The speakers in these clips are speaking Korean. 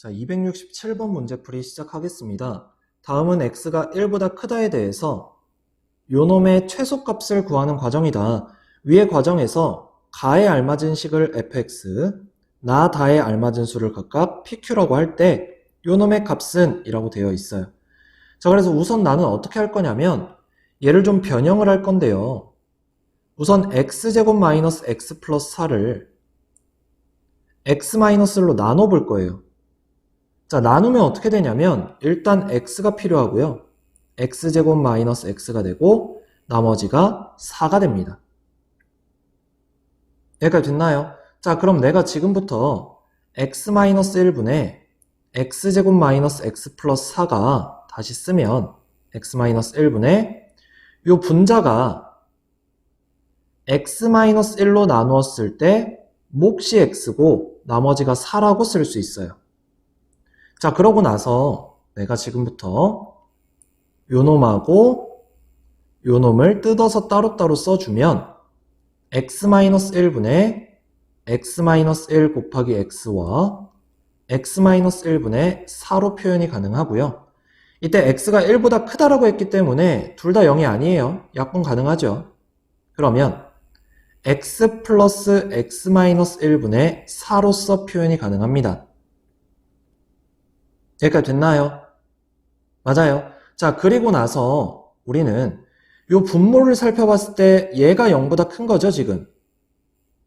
자, 267번 문제풀이 시작하겠습니다. 다음은 x가 1보다 크다에 대해서 요놈의 최소값을 구하는 과정이다. 위의 과정에서 가에 알맞은 식을 fx, 나 다에 알맞은 수를 각각 pq라고 할 때 요놈의 값은 이라고 되어 있어요. 자, 그래서 우선 나는 어떻게 할 거냐면 얘를 좀 변형을 할 건데요. 우선 x제곱 마이너스 x 플러스 4를 x 마이너스로 나눠 볼 거예요. 자, 나누면 어떻게 되냐면 일단 x가 필요하고요. x제곱 마이너스 x가 되고 나머지가 4가 됩니다. 여기까지 됐나요? 자, 그럼 내가 지금부터 x 마이너스 1분의 x제곱 마이너스 x 플러스 4가 다시 쓰면 x 마이너스 1분의 요 분자가 x 마이너스 1로 나누었을 때 몫이 x고 나머지가 4라고 쓸 수 있어요. 자, 그러고 나서 내가 지금부터 요 놈하고 요 놈을 뜯어서 따로따로 써주면 x-1분의 x-1 곱하기 x와 x-1분의 4로 표현이 가능하고요. 이때 x가 1보다 크다라고 했기 때문에 둘 다 0이 아니에요. 약분 가능하죠. 그러면 x 플러스 x-1분의 4로서 표현이 가능합니다. 여기까지 됐나요? 맞아요. 자, 그리고 나서 우리는 요 분모를 살펴봤을 때 얘가 0보다 큰 거죠, 지금.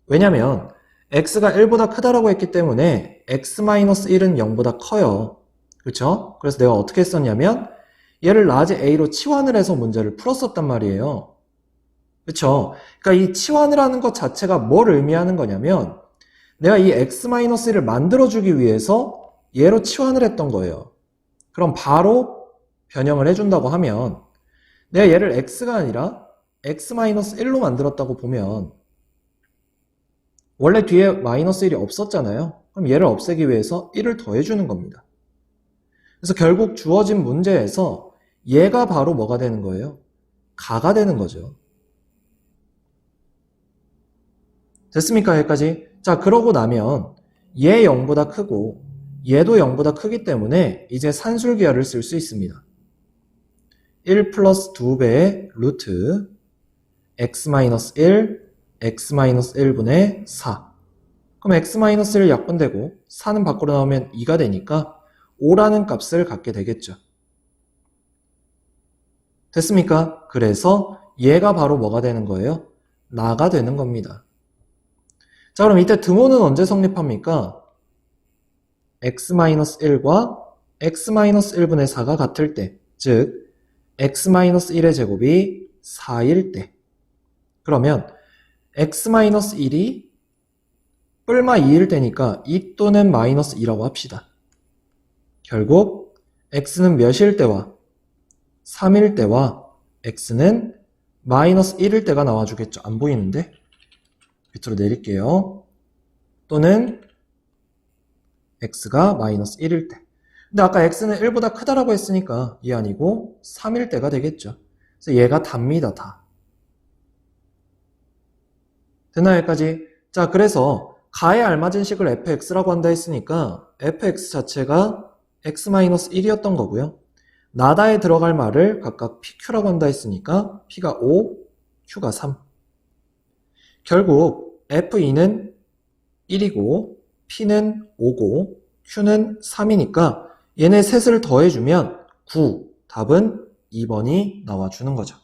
왜냐면 x가 1보다 크다라고 했기 때문에 x-1은 0보다 커요. 그렇죠? 그래서 내가 어떻게 했었냐면 얘를 라지 a로 치환을 해서 문제를 풀었었단 말이에요. 그렇죠? 그러니까 이 치환을 하는 것 자체가 뭘 의미하는 거냐면 내가 이 x-1을 만들어주기 위해서 얘로 치환을 했던 거예요. 그럼 바로 변형을 해준다고 하면 내가 얘를 x가 아니라 x-1로 만들었다고 보면 원래 뒤에 마이너스 1이 없었잖아요. 그럼 얘를 없애기 위해서 1을 더해주는 겁니다. 그래서 결국 주어진 문제에서 얘가 바로 뭐가 되는 거예요? 가가 되는 거죠. 됐습니까? 여기까지? 자, 그러고 나면 얘 0보다 크고 얘도 0보다 크기 때문에 이제 산술기하를 쓸 수 있습니다. 1 플러스 2배의 루트 x-1, x-1분의 4 그럼 x-1 약분되고 4는 밖으로 나오면 2가 되니까 5라는 값을 갖게 되겠죠. 됐습니까? 그래서 얘가 바로 뭐가 되는 거예요? 나가 되는 겁니다. 자, 그럼 이때 등호는 언제 성립합니까? X-1과 x-1분의 4가 같을 때, 즉 x-1의 제곱이 4일 때. 그러면 x-1이 뿔마 2일 때니까 2 또는 마이너스 2라고 합시다. 결국 x는 몇일 때와 3일 때와 x는 마이너스 1일 때가 나와주겠죠. 안 보이는데? 밑으로 내릴게요. 또는 x가 마이너스 1일 때. 근데 아까 x는 1보다 크다라고 했으니까 이 아니고 3일 때가 되겠죠. 그래서 얘가 답니다, 다. 됐나요, 여기까지? 자, 그래서 가에 알맞은 식을 fx라고 한다 했으니까 fx 자체가 x-1이었던 거고요. 나다에 들어갈 말을 각각 pq라고 한다 했으니까 p가 5, q가 3. 결국 f2는 1이고 p는 5고 q는 3이니까 얘네 셋을 더해주면 9, 답은 2번이 나와주는 거죠.